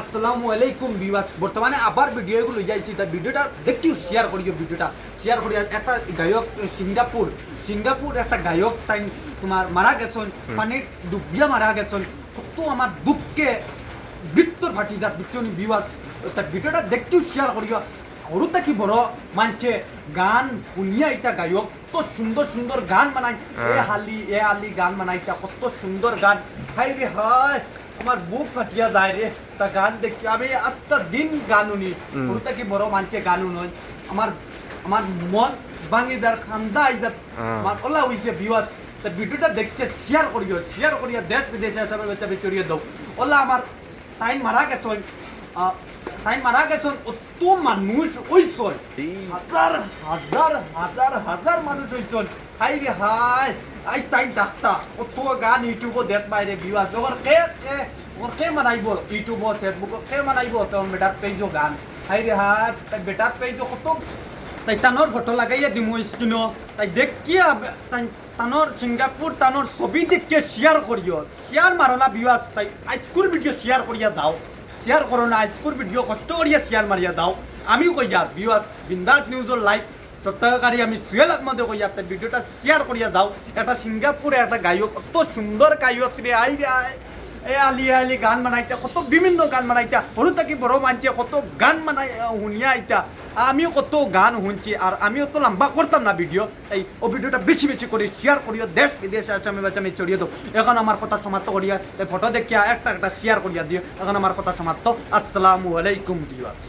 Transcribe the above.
আসসালামু আলাইকুম বিবাস বর্তমানে আবার ভিডিও এগুলো যাইছি। তার ভিডিওটা দেখতেও শেয়ার করিও ভিডিওটা। শেয়ার করি একটা গায়ক সিঙ্গাপুর। সিঙ্গাপুর একটা গায়ক তাই তোমার মারা গেছেন পানির ডুবিয়া মারা গেছেন। কত আমার দুঃখে বৃত্তর ফাটি যার বুঝছেন বিবাস তার ভিডিওটা দেখতেও শেয়ার করিও। ওরও কি বড় মানছে? গান শুনিয়া এটা গায়ক কত সুন্দর সুন্দর গান বানায় এ হালি এ আলি গান বানাইতা কত সুন্দর গান। হাই রে হায়। আমার বুক ফাটিয়া যায় রে তা গান দেখি আমি আস্তা দিন গান শুনি ওরটা কি বড় মানছে গান শুনই আমার আমার মন ভাঙি যার খান্দা আইজার আমার ওলা হইছে ভিউয়ার্স তা ভিডিওটা দেখছে শেয়ার করিও শেয়ার করিয়া দেশ বিদেশে আছে বাচ্চা চড়িয়ে দাও ওলা আমার তাই মারা গেছেন আহ, তাই মারা গেছেন অত মানুষ ওইসন হাজার হাজার হাজার হাজার মানুষ ওইসন হাই রে হাই আই তাই ডাক্তার অত গান ইউটিউবও দেখ বাইরে ভিউয়ার্স ওর কে কে ওর কে মানাইব? ইউটিউব ফেসবুক কে মানাইব? তোর বেটার পেজও গান। হাই রে হাই তাই বেটার পেজও কত তাই তানোর ফটো লাগাইয়া দিমু স্ক্রিনও তাই দেখিয়া তাই তানোর সিঙ্গাপুর তানোর ছবি দেখিয়ে শেয়ার করিও শেয়ার মারো না ভিউয়ার্স তাই আজকুর ভিডিও শেয়ার করিয়া দাও শেয়ার করো না আজকুর ভিডিও কষ্ট করিয়া শেয়ার মারিয়া দাও। আমিও কই যা ভিউয়ার্স বিন্দাস নিউজের লাইক সত্যকারী আমি সুয়েল আহমদে কই যা ভিডিওটা শেয়ার করিয়া দাও। একটা সিঙ্গাপুরে একটা গায়ক, কত সুন্দর গায়ক রে, আই আই। এ আলি আলি গান বানাইতা কত বিভিন্ন গান বানাইতা সরু থাকি বড় মানছে কত গান বানাই শুনিয়া আইতা। আমিও কত গান শুনছি আর আমিও তো লম্বা করতাম না ভিডিও এই, ও ভিডিওটা বেশি বেশি করে শেয়ার করিও, দেশ বিদেশে আমি আমি চড়িয়ে দো এখন আমার কথা সমাপ্ত করিয়া, এই ফটো দেখিয়া একটা একটা শেয়ার করিয়া দিও। এখন আমার কথা সমাপ্ত। আসসালামু আলাইকুম ভিউয়ার্স